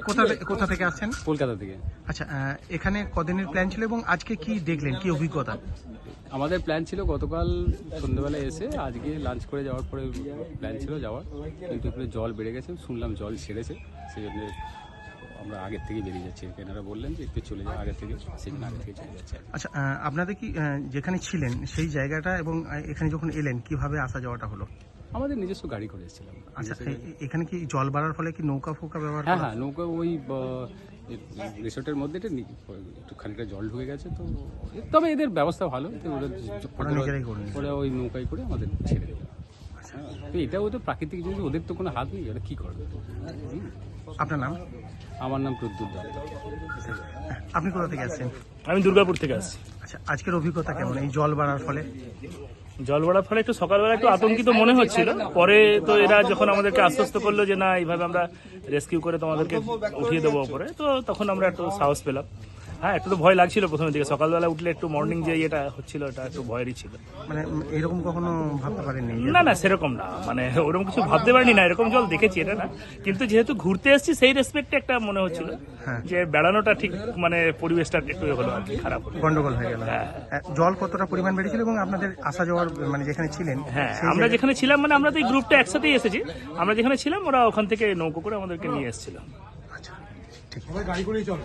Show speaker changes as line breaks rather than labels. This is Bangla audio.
কোথা থেকে- কোথা থেকে আসছেন?
কলকাতা থেকে।
আচ্ছা এখানে কদিনের প্ল্যান ছিল এবং আজকে কি দেখলেন? কি অভিজ্ঞতা?
আমাদের প্ল্যান ছিল গতকাল সন্ধ্যেবেলায় এসে আজকে লাঞ্চ করে যাওয়ার পরে প্ল্যান ছিল যাওয়ার। কিন্তু জল বেড়ে গেছে শুনলাম জল ছেড়েছে সেই জন্য আমরা আগের থেকে বেরিয়ে যাচ্ছি। এনারা বললেন যে একটু চলে যাও আগের থেকে সেই জন্য আগে থেকে চলে যাচ্ছে।
আচ্ছা আপনাদের কি যেখানে ছিলেন সেই জায়গাটা এবং এখানে যখন এলেন কীভাবে আসা যাওয়াটা হলো?
আমাদের নিজস্ব গাড়ি করে এসেছিলাম।
আচ্ছা এখানে কি জল বাড়ার ফলে কি নৌকা ফৌকা ব্যবহার
হ্যাঁ? হ্যাঁ নৌকা ওই রিসোর্টের মধ্যে এটা একটু খানিকটা জল ঢুকে গেছে তো তবে এদের ব্যবস্থা ভালো। ওরা ওই নৌকায় করে আমাদের ছেড়ে দেবে হ্যাঁ, তো এটা ওদের প্রাকৃতিক জিনিস ওদের তো কোনো হাত নেই ওরা কী করবে?
আপনার নাম?
আমার নাম প্রদ্যুৎ দত্ত।
আপনি কোথা থেকে আসছেন?
আমি দুর্গাপুর থেকে আসছি।
আচ্ছা আজকের অভিজ্ঞতা কেমন? এই জল বাড়ার ফলে?
জল বাড়ার ফলে একটু সকালবেলা একটু আতঙ্কিত মনে হচ্ছিল। পরে তো এরা যখন আমাদেরকে আশ্বস্ত করল যে না, এইভাবে আমরা রেস্কিউ করে তোমাদেরকে উঠিয়ে দেবো ওপরে তো তখন আমরা একটু সাহস পেলাম। হ্যাঁ একটু তো ভয় লাগছিল প্রথমের দিকে। সকালবেলা উঠলে একটু মর্নিং যে ইয়েটা হচ্ছিল এটা একটু ভয়েরই ছিল।
মানে এরকম কখনো ভাবতে পারেননি? যে-
না না সেরকম না। মানে ওরকম কিছু ভাবতে পারিনি না এরকম জল দেখেছি এটা না। কিন্তু যেহেতু ঘুরতে এসেছি সেই রেসপেক্টে একটা মনে হচ্ছিল
হ্যাঁ।
যে বেড়ানোটা ঠিক মানে পরিবেশটা একটু হলো আর কি খারাপ
গন্ডগোল হয়ে গেল।
হ্যাঁ।
জল কতটা পরিমাণ বেড়েছিল এবং আপনাদের আসা যাওয়ার মানে যেখানে ছিলেন
হ্যাঁ আমরা যেখানে ছিলাম মানে আমরা তো এই গ্রুপটা একসাথেই এসেছি। আমরা যেখানে ছিলাম ওরা ওখান থেকে নৌকো করে আমাদেরকে নিয়ে এসেছিল।
আচ্ছা ঠিক
সবাই গাড়ি করেই চলো।